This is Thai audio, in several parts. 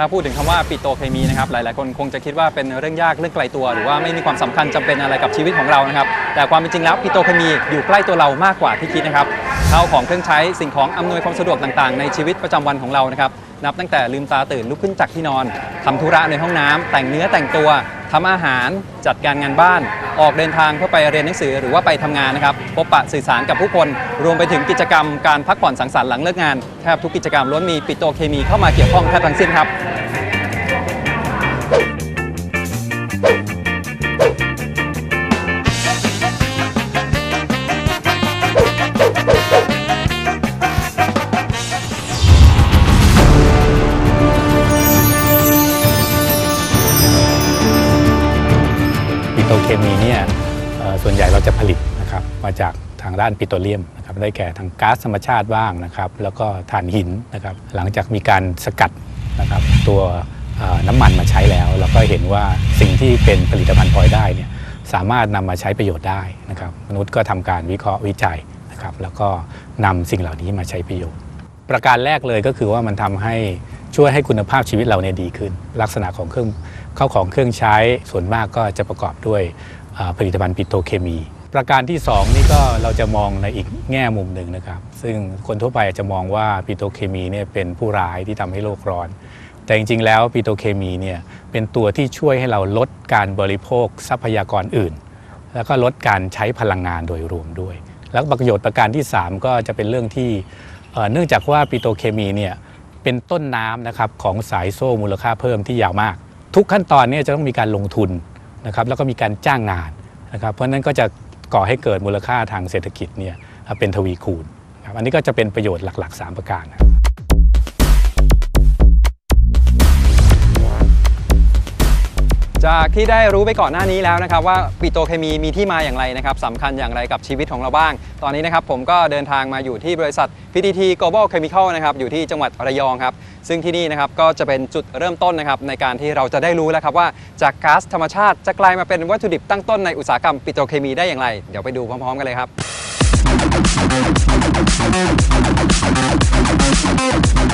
ถ้าพูดถึงคำว่าปิโตเคมีนะครับหลายๆคนคงจะคิดว่าเป็นเรื่องยากเรื่องไกลตัว หรือว่าไม่มีความสำคัญจำเป็นอะไรกับชีวิตของเรานะครับแต่ความเป็นจริงแล้วปิโตเคมีอยู่ใกล้ตัวเรามากกว่าที่คิดนะครับเข้าของเครื่องใช้สิ่งของอำนวยความสะดวกต่างๆ ในชีวิตประจำวันของเรานะครับ นับตั้งแต่ลืมตาตื่นลุกขึ้นจากที่นอนทำธุระในห้องน้ำแต่งเนื้อแต่งตัวทำอาหารจัดการงานบ้าน ออกเดินทางเพื่อไปเรียนหนังสือหรือว่าไปทำงานนะครับพบปะสื่อสารกับผู้คนรวมไปถึงกิจกรรมการพักผ่อนสังสรรค์หลังเลิกงานแทบทุกกิจกรรมล้วนมีปิโตรเคมีเข้ามาเกี่ยวข้องแทบทั้งสิ้นครับากทางด้านปิโตรเลียมนะครับได้แก่ทางก๊าซธรรมชาติบ้างนะครับ แล้วก็ถ่านหินนะครับ หลังจากมีการสกัดนะครับตัวน้ำมันมาใช้แล้ว เราก็เห็นว่าสิ่งที่เป็นผลิตภัณฑ์พลอยได้เนี่ยสามารถนำมาใช้ประโยชน์ได้นะครับ มนุษย์ก็ทำการวิเคราะห์วิจัยนะครับ แล้วก็นำสิ่งเหล่านี้มาใช้ประโยชน์ ประการแรกเลยก็คือว่ามันทำให้ช่วยให้คุณภาพชีวิตเราเนี่ยดีขึ้น ลักษณะของเครื่องเข้าของเครื่องใช้ส่วนมากก็จะประกอบด้วยผลิตภัณฑ์ปิโตรเคมี ประการที่ 2 นี่ก็เราจะมองในอีกแง่มุมหนึ่งนะครับ ซึ่งคนทั่วไปอาจจะมองว่าปิโตเคมีเนี่ยเป็นผู้ร้ายที่ทำให้โลกร้อน แต่จริงๆ แล้วปิโตเคมีเนี่ยเป็นตัวที่ช่วยให้เราลดการบริโภคทรัพยากรอื่น แล้วก็ลดการใช้พลังงานโดยรวมด้วย แล้วประโยชน์ประการที่ 3 ก็จะเป็นเรื่องที่เนื่องจากว่าปิโตเคมีเนี่ยเป็นต้นน้ำนะครับของสายโซ่มูลค่าเพิ่มที่ยาวมาก ทุกขั้นตอนเนี่ยจะต้องมีการลงทุนนะครับแล้วก็มีการจ้างงานนะครับเพราะนั้นก็จะ ก่อให้เกิดมูลค่าทางเศรษฐกิจเนี่ยเป็นทวีคูณครับอันนี้ก็จะเป็นประโยชน์หลัก ๆ 3 ประการครับ จากที่ได้รู้ไปก่อนหน้านี้แล้วนะครับว่าปิโตรเคมีมีที่มาอย่างไรนะครับสำคัญอย่างไรกับชีวิตของเราบ้าง ตอนนี้นะครับผมก็เดินทางมาอยู่ที่บริษัท PTT Global Chemical นะครับอยู่ที่จังหวัดระยองครับซึ่งที่นี่นะครับก็จะเป็นจุดเริ่มต้นนะครับในการที่เราจะได้รู้แล้วครับว่าจากก๊าซธรรมชาติจะกลายมาเป็นวัตถุดิบตั้งต้นในอุตสาหกรรมปิโตรเคมีได้อย่างไร เดี๋ยวไปดูพร้อมๆกันเลยครับ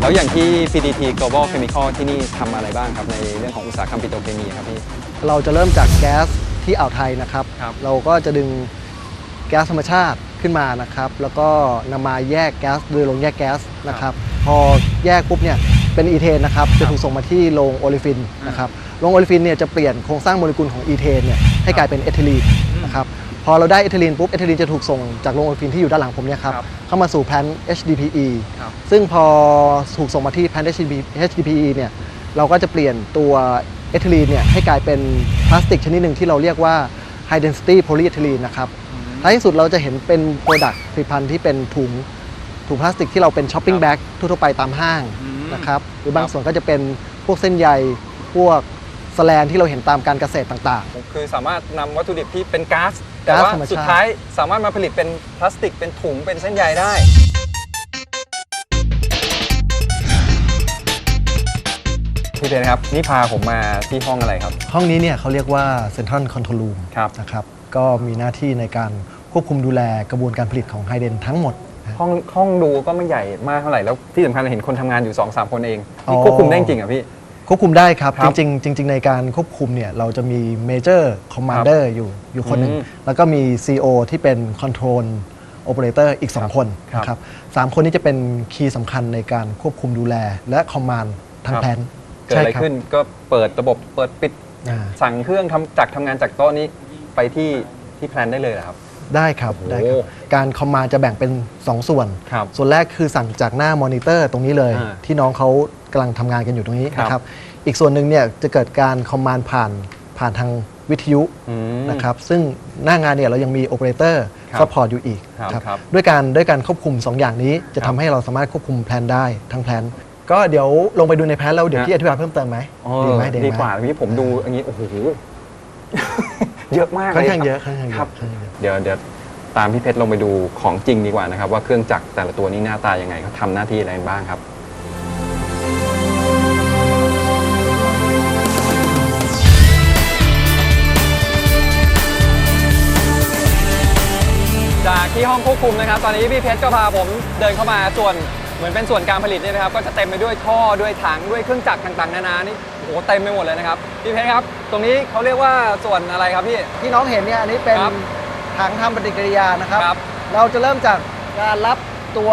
แล้วอย่างที่ PTT Global Chemical ที่นี่ทำอะไรบ้างครับ ในเรื่องของอุตสาหกรรมปิโตรเคมีครับพี่ เราจะเริ่มจากแก๊สที่อ่าวไทยนะครับ ครับ เราก็จะดึงแก๊สธรรมชาติขึ้นมานะครับ แล้วก็นำมาแยกแก๊สโดยโรงแยกแก๊สนะครับ พอแยกปุ๊บเนี่ยเป็นอีเทนนะครับจะถูกส่งมาที่โรงโอลิฟินนะครับโรงโอลิฟินเนี่ยจะเปลี่ยนโครงสร้างโมเลกุลของอีเทนเนี่ยให้กลายเป็นเอทิลีนนะครับพ อเราได้เอทิลีนปุ๊บเอทิลีนจะถูกส่งจากโรงโอลิฟินที่อยู่ด้านหลังผมเนี่ยครับครับเข้ามาสู่แพลน HDPE ครับ ซึ่งพอถูกส่งมาที่แพลน HDPE เนี่ยเราก็จะเปลี่ยนตัวเอทิลีนเนี่ยให้กลายเป็นพลาสติกชนิดหนึ่งที่เราเรียกว่า High Density Polyethylene นะครับท้ายที่สุดเราจะเห็นเป็นโปรดักต์ผลิตภัณฑ์ที่เป็นถุงถุงพลาสติกที่เราเป็นช้อปปิ้งแบ็กทั่วๆไปตามห้างอืม นะครับหรือบางครับส่วนก็จะเป็นพวกเส้นใยพวกสแลนที่เราเห็นตามการเกษตรต่างคือสามารถนำวัตถุดิบที่เป็นก๊าซ แต่ว่าธรรมชาติสุดท้ายสามารถมาผลิตเป็นพลาสติกเป็นถุงเป็นเส้นใยได้ พี่เป็นครับ นี่พาผมมาที่ห้องอะไรครับๆห้องนี้เนี่ยเขาเรียกว่า Central Control Room ครับนะครับ ก็มีหน้าที่ในการควบคุมดูแลกระบวนการผลิตของไฮเดนทั้งหมดห้องห้องดูก็ไม่ใหญ่มากเท่าไหร่แล้วที่สำคัญเห็นคนทำงานอยู่2-3สามคนเองอ๋อนี่ควบคุมได้จริงเหรอะพี่ ควบคุมได้ครับ ครับจริงๆจริง ๆ ในการควบคุมเนี่ยเราจะมี Major Commander อยู่อยู่คนหนึ่ง อืมแล้วก็มี CO ที่เป็น Control Operator อีก 2 คนครับนะครับสามคนนี้จะเป็นคีย์สำคัญในการควบคุมดูแลและคอมมานด์ทางครับ แผนเกิดอะไรขึ้นก็เปิดระบบเปิดปิดอ่า สั่งเครื่องทำจากทำงานจากโต๊ะนี้ไปที่ที่แพลนได้เลยเหรอครับ ได้ครับโอ้โหได้ครับ การคอมมานด์จะแบ่งเป็น 2 ส่วน ครับ ส่วนแรกคือสั่งจากหน้ามอนิเตอร์ตรงนี้เลย อ่าที่น้องเขากำลังทำงานกันอยู่ตรงนี้ครับ นะครับ อีกส่วนหนึ่งเนี่ยจะเกิดการคอมมานด์ผ่านผ่านทางวิทยุอืม นะครับซึ่งหน้างานเนี่ยเรายังมีโอเปอเรเตอร์ครับซัพพอร์ตอยู่อีกครับครับครับด้วยการด้วยการควบคุม 2 อย่างนี้จะครัทำบให้เราสามารถควบคุมแพลนได้ทั้งแพลนก็เดี๋ยวลงไปดูในแพลนแล้วเดี๋ยวฮะพี่อธิบายเพิ่มเติมไหมอ๋อดีไหมดีกว่าพี่ผมดูอย่างนี้ โอ้โห เยอะมากค่อนเลยข้างรับเยอะค่อนข้างเยครัอะบค่อนข้างเยอะ เดี๋ยวเดี๋ยวตามพี่เพชรลงไปดูของจริงดีกว่านะครับ ว่าเครื่องจักรแต่ละตัวนี้หน้าตายังไงเขาทำหน้าที่อะไรบ้างครับ จากที่ห้องควบคุมนะครับ ตอนนี้พี่เพชรก็พาผมเดินเข้ามาส่วน เหมือนเป็นส่วนการผลิตเนี่ยนะครับ ก็จะเต็มไปด้วยท่อด้วยถังด้วยเครื่องจักรต่างๆนานานี่โอ้โหเต็มไปหมดเลยนะครับพี่เพชรครับ ตรงนี้เขาเรียกว่าส่วนอะไรครับพี่ ที่น้องเห็นเนี่ยอันนี้เป็นครับถังทำปฏิกิริยานะครับ ครับ เราจะเริ่มจากการรับตัว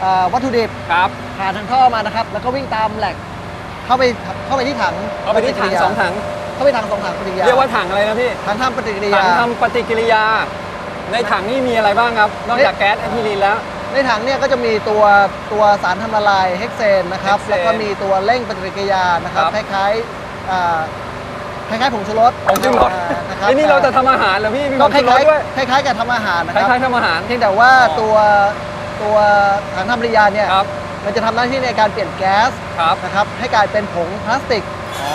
เอ่อวัตถุดิบครับ ผ่านทางท่อมานะครับ แล้วก็วิ่งตามแหลกเข้าไปเข้าไปที่ถังเอาไปที่ถังปฏิกิริยาสองถัง เข้าไปถังสองถังปฏิกิริยาเรียกว่าถังอะไรนะพี่ ถังทำปฏิกิริถัยางทำปฏิกิริยา ในถังนี่มีอะไรบ้างครับ นอกจากแก๊สแอทิลีนแล้ว ในถังเนี่ยก็จะมีตัวตัวสารทำละลายเฮกเซนนะครับเฮกเซนแล้วก็มีตัวเร่งปฏิกิริยานะครับครับคล้ายๆอ่าคล้ายๆผงชูรสผงชูรสอ่านะครับไอ้นี่เราจะทำอาหารเหรอพี่มีผก็งคชูรล้าสยด้วยๆคล้ายๆกับทำอาหารนะคครับล้ายๆทำอาหาร เพียงแต่ว่าอ๋อ ตัวตัวถังทำปฏิกิริยาเนี่ยครับมันจะทำหน้าที่ในการเปลี่ยนแก๊สครับนะครับให้กลายเป็นผงพลาสติก อ๋อ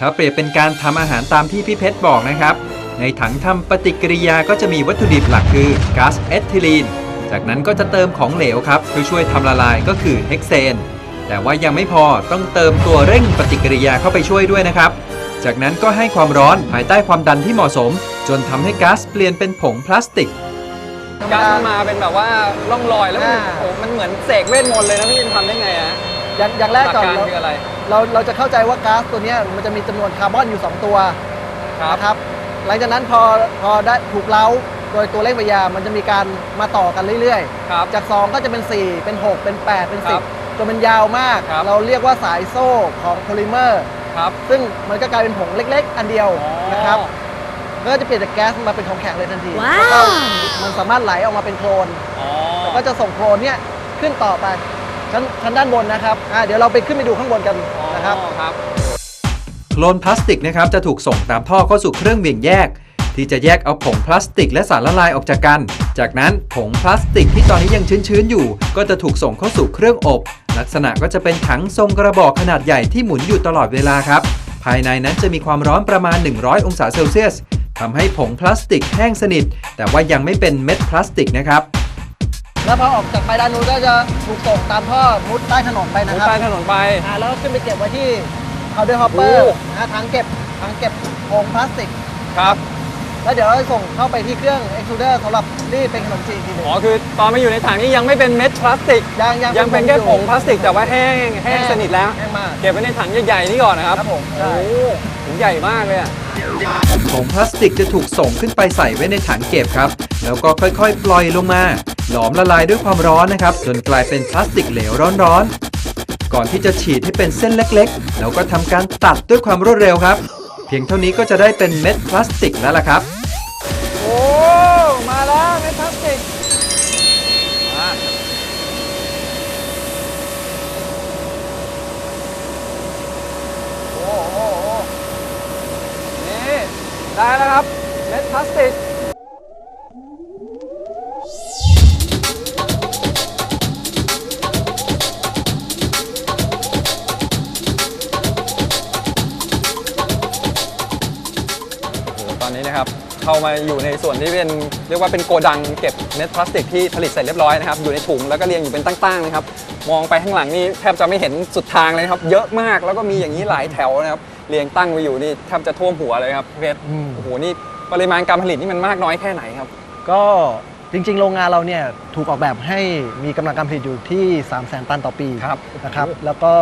ถ้าเปรียบเป็นการทำอาหารตามที่พี่เพชรบอกนะครับ ในถังทำปฏิกิริยาก็จะมีวัตถุดิบหลักคือก๊าซเอทิลีน จากนั้นก็จะเติมของเหลวครับเพื่อช่วยทำละลายก็คือเฮกเซน แต่ว่ายังไม่พอต้องเติมตัวเร่งปฏิกิริยาเข้าไปช่วยด้วยนะครับ จากนั้นก็ให้ความร้อนภายใต้ความดันที่เหมาะสม จนทำให้ก๊าซเปลี่ยนเป็นผงพลาสติกก๊าซมันมาเป็นแบบว่าร่องรอยแล้วมันอ่าโอ้โหมันเหมือนเสกเวทมนต์เลยนะพี่มันทำได้ไงอะ อย่างอย่างหแรลักกก่อนการเราคืออะไร เราเราจะเข้าใจว่าก๊าซตัวเนี้ยมันจะมีจำนวนคาร์บอนอยู่ 2 ตัวครับ นะครับ หลังจากนั้นพอพอได้ถูกเล้า โดยตัวเลขปฏิกิริยามันจะมีการมาต่อกันเรื่อยครับ ๆ จาก 2 ก็จะเป็น 4 เป็น 6 เป็น 8 เป็น ครับ10 จนมันยาวมาก ครับ เราเรียกว่าสายโซ่ของโพลิเมอร์ ครับซึ่งมันก็กลายเป็นผงเล็ก ๆ อันเดียวอ๋อนะครับ ก็จะเปลี่ยนจากแก๊สมาเป็นของแข็งเลยทันทีว้าว แล้วก็มันสามารถไหลออกมาเป็นโคลน อ๋อแล้วก็จะส่งโคลนเนี่ยขึ้นต่อไปชั้นชั้นด้านบนนะครับอ่าเดี๋ยวเราไปขึ้นไปดูข้างบนกันนะครับ อ๋อครับ โคลนพลาสติกนะครับจะถูกส่งตามท่อเข้าสู่เครื่องเบี่ยงแยก ที่จะแยกเอาผงพลาสติกและสารละลายออกจากกัน จากนั้นผงพลาสติกที่ตอนนี้ยังชื้นๆอยู่ ก็จะถูกส่งเข้าสู่เครื่องอบ ลักษณะก็จะเป็นถังทรงกระบอกขนาดใหญ่ที่หมุนอยู่ตลอดเวลาครับ ภายในนั้นจะมีความร้อนประมาณ 100 องศาเซลเซียสทำให้ผงพลาสติกแห้งสนิท แต่ว่ายังไม่เป็นเม็ดพลาสติกนะครับแล้วพอออกจากไปด้านนู้นก็จะถูกส่งตามท่อมุดใต้ถนนไปนะมุดครับใต้ถนนไป อ่าแล้วก็ขึ้นไปเก็บไว้ที่ powder hopper โอ้นะถังเก็บถังเก็บผงพลาสติก ครับ แล้วเดี๋ยวเราจะส่งเข้าไปที่เครื่อง extruder สำหรับรีดเป็นขนมจีนอีกทีหนึงอ๋อคือตอนมาอยู่ในถังนี้ยังไม่เป็นเม็ดพลาสติก ยังยังยังเป็นแค่ผงพลาสติกแต่ว่าแห้งแห้งสนิทแล้ว แห้งมาก เก็บไว้ในถังใหญ่ๆนี่ก่อนนะครับครับผมใช่ โอ้โหถุงใหญ่มากเลยอะผงพลาสติกจะถูกส่งขึ้นไปใส่ไว้ในถังเก็บครับ แล้วก็ค่อยๆ ปล่อยลงมา หลอมละลายด้วยความร้อนนะครับ จนกลายเป็นพลาสติกเหลวร้อนๆ ก่อนที่จะฉีดให้เป็นเส้นเล็กๆ แล้วก็ทำการตัดด้วยความรวดเร็วครับ เพียงเท่านี้ก็จะได้เป็นเม็ดพลาสติกแล้วล่ะครับ ได้แล้วครับ เม็ดพลาสติก โอ้โหตอนนี้นะครับเข้ามาอยู่ในส่วนที่เป็นเรียกว่าเป็นโกดังเก็บเม็ดพลาสติกที่ผลิตเสร็จเรียบร้อยนะครับอยู่ในถุงแล้วก็เรียงอยู่เป็นตั้งๆนะครับมองไปข้างหลังนี่แทบจะไม่เห็นสุดทางเลยนะครับ เยอะมากแล้วก็มีอย่างนี้หลายแถวนะครับ เรียงตั้งไว้อยู่นี่แทบจะท่วมหัวเลยครับพี่เพชรอืม โอ้โหนี่ปริมาณการผลิตนี่มันมากน้อยแค่ไหนครับ ก็จริงๆ โรงงานเราเนี่ยถูกออกแบบให้มีกำลังการผลิตอยู่ที่ 3 0 0 0 0 0 ตันต่อปีครับนะครับโอ้โหแล้วก็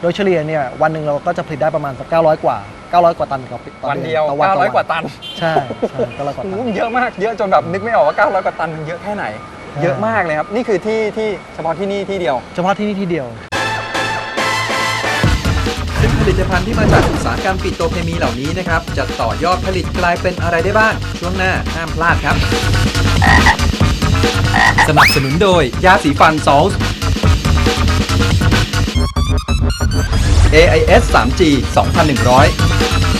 โดยเฉลี่ยเนี่ยวันหนึ่งเราก็จะผลิตได้ประมาณสัก900 กว่า 900 กว่าตันต่อปีต่อวันดือเดียวต่อวันต่อ900 กว่าตันใช่ใช่900กว่าโอ้ตัโหนเยอะมากเยอะจนแบบนึกไม่ออกว่า900กว่าตันมันเยอะแค่ไหน ใช่ เยอะมากเลยครับนี่คือที่ที่เฉพาะที่นี่ที่เดียว เฉพาะที่นี่ที่เดียวซึ่ง ผลิตภัณฑ์ที่มาจากอุตสาหกรรมปิโตรเคมีเหล่านี้นะครับ จะต่อยอดผลิตกลายเป็นอะไรได้บ้าง ช่วงหน้าห้ามพลาดครับ สนับสนุนโดยยาสีฟันซอลส์ AIS 3G 2100